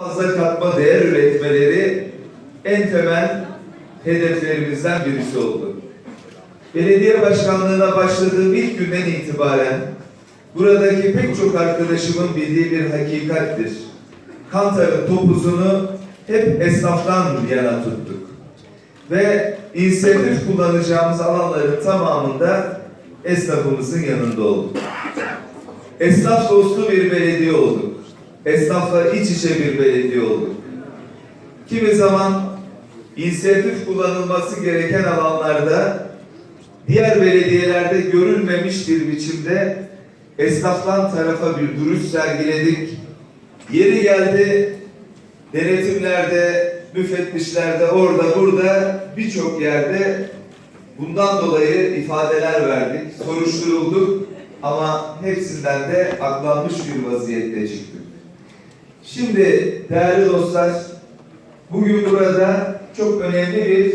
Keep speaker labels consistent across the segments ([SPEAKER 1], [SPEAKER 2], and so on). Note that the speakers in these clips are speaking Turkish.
[SPEAKER 1] fazla katma değer üretmeleri en temel hedeflerimizden birisi oldu. Belediye başkanlığına başladığım ilk günden itibaren buradaki pek çok arkadaşımın bildiği bir hakikattir. Kantar'ın topuzunu hep esnaftan yana tuttuk. Ve inisiyatif kullanacağımız alanların tamamında esnafımızın yanında olduk. Esnaf dostu bir belediye olduk. Esnafla iç içe bir belediye olduk. Kimi zaman inisiyatif kullanılması gereken alanlarda diğer belediyelerde görülmemiş bir biçimde esnaftan tarafa bir duruş sergiledik. Yeri geldi denetimlerde, müfettişlerde, orada burada birçok yerde bundan dolayı ifadeler verdik, soruşturulduk ama hepsinden de aklanmış bir vaziyette çıktık. Şimdi değerli dostlar, bugün burada çok önemli bir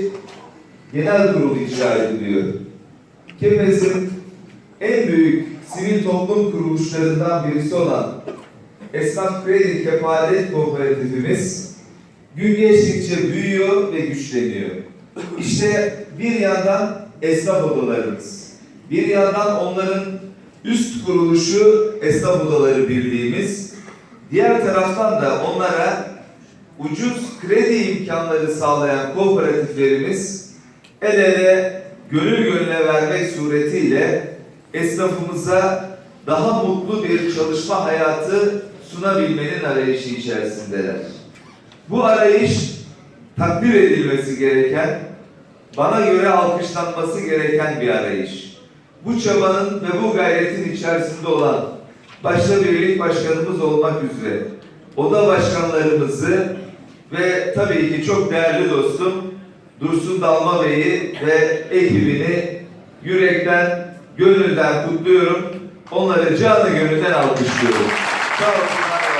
[SPEAKER 1] genel kurul icra ediliyor. Kepez'in en büyük sivil toplum kuruluşlarından birisi olan Esnaf Kredi Kefalet Kooperatifimiz gün geçtikçe büyüyor ve güçleniyor. İşte bir yandan esnaf odalarımız, bir yandan onların üst kuruluşu Esnaf Odaları Birliğimiz, diğer taraftan da onlara ucuz kredi imkanları sağlayan kooperatiflerimiz el ele gönül gönüle vermek suretiyle esnafımıza daha mutlu bir çalışma hayatı sunabilmenin arayışı içerisindeler. Bu arayış takdir edilmesi gereken, bana göre alkışlanması gereken bir arayış. Bu çabanın ve bu gayretin içerisinde olan başta birlik başkanımız olmak üzere oda başkanlarımızı ve tabii ki çok değerli dostum Dursun Dalma Bey'i ve ekibini yürekten, gönülden kutluyorum. Onları canı gönülden alkışlıyorum. Sağ olsunlar.